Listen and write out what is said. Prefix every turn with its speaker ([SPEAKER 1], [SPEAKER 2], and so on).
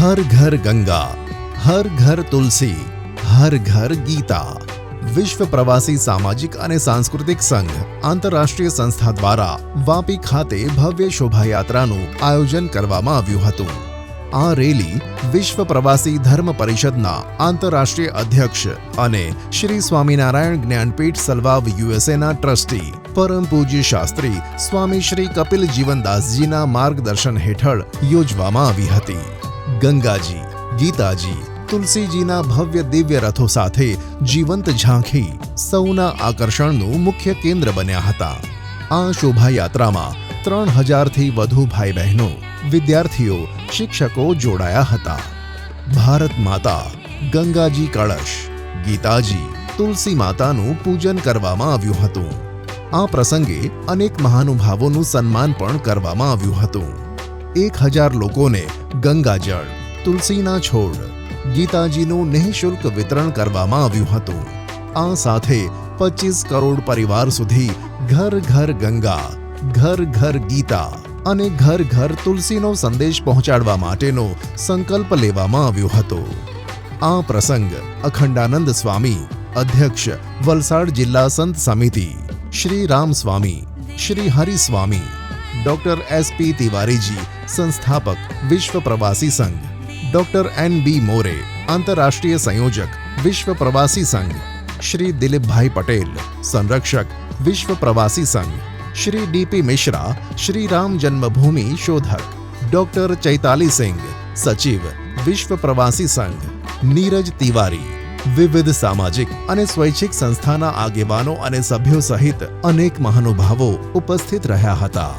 [SPEAKER 1] હર ઘર ગંગા હર ઘર તુલસી હર ઘર ગીતા વિશ્વ પ્રવાસી સામાજિક અને સાંસ્કૃતિક સંઘ આંતરરાષ્ટ્રીય સંસ્થા દ્વારા વાપી ખાતે ભવ્ય શોભાયાત્રાનું આયોજન કરવામાં આવ્યું હતું આ રેલી વિશ્વ પ્રવાસી ધર્મ પરિષદના આંતરરાષ્ટ્રીય અધ્યક્ષ અને શ્રી સ્વામિનારાયણ જ્ઞાનપીઠ સલવાવ યુએસએના ટ્રસ્ટી પરમ પૂજ્ય શાસ્ત્રી સ્વામી શ્રી કપિલ જીવનદાસજીના માર્ગદર્શન હેઠળ યોજવામાં આવી હતી ગંગાજી, ગીતાજી, તુલસીજીના ભવ્ય દિવ્ય રથો સાથે જીવંત ઝાંખી સૌના આકર્ષણનું મુખ્ય કેન્દ્ર બન્યા હતા. આ શોભાયાત્રામાં ત્રણ હજારથી વધુ ભાઈ બહેનો વિદ્યાર્થીઓ, શિક્ષકો જોડાયા હતા. ભારત માતા, ગંગાજી કળશ, ગીતાજી, તુલસી માતાનું પૂજન કરવામાં આવ્યું હતું. આ પ્રસંગે અનેક મહાનુભાવોનું સન્માન પણ કરવામાં આવ્યું હતું. એક હજાર લોકોને ગંગાજળ, તુલસીના છોડ, ગીતાજીનું નિઃશુલ્ક વિતરણ કરવામાં આવ્યું હતું. આ સાથે પચીસ કરોડ પરિવાર સુધી ઘર ઘર ગંગા, ઘર ઘર ગીતા અને ઘર ઘર તુલસીનો સંદેશ પહોંચાડવા માટેનો સંકલ્પ લેવામાં આવ્યો હતો. આ પ્રસંગ અખંડાનંદ સ્વામી, અધ્યક્ષ, વલસાડ જિલ્લા સંત સમિતિ, Shri Ram Swami, Shri Hari Swami doctor S P તિવારીજી, સંસ્થાપક, વિશ્વ પ્રવાસી સંઘ. ડોક્ટર એન બી મોરે, આંતરરાષ્ટ્રીય સંયોજક, વિશ્વ પ્રવાસી સંઘ. શ્રી દિલીપભાઈ પટેલ, સંરક્ષક, વિશ્વ પ્રવાસી સંઘ. શ્રી ડીપી મિશ્રા, શ્રી રામ જન્મભૂમિ શોધક. ડોક્ટર ચૈતાલી સિંઘ, સચિવ, વિશ્વ પ્રવાસી સંઘ. નીરજ તિવારી, વિવિધ સામાજિક અને સ્વૈચ્છિક સંસ્થાના આગેવાનો અને સભ્યો સહિત અનેક મહાનુભાવો ઉપસ્થિત રહ્યા હતા.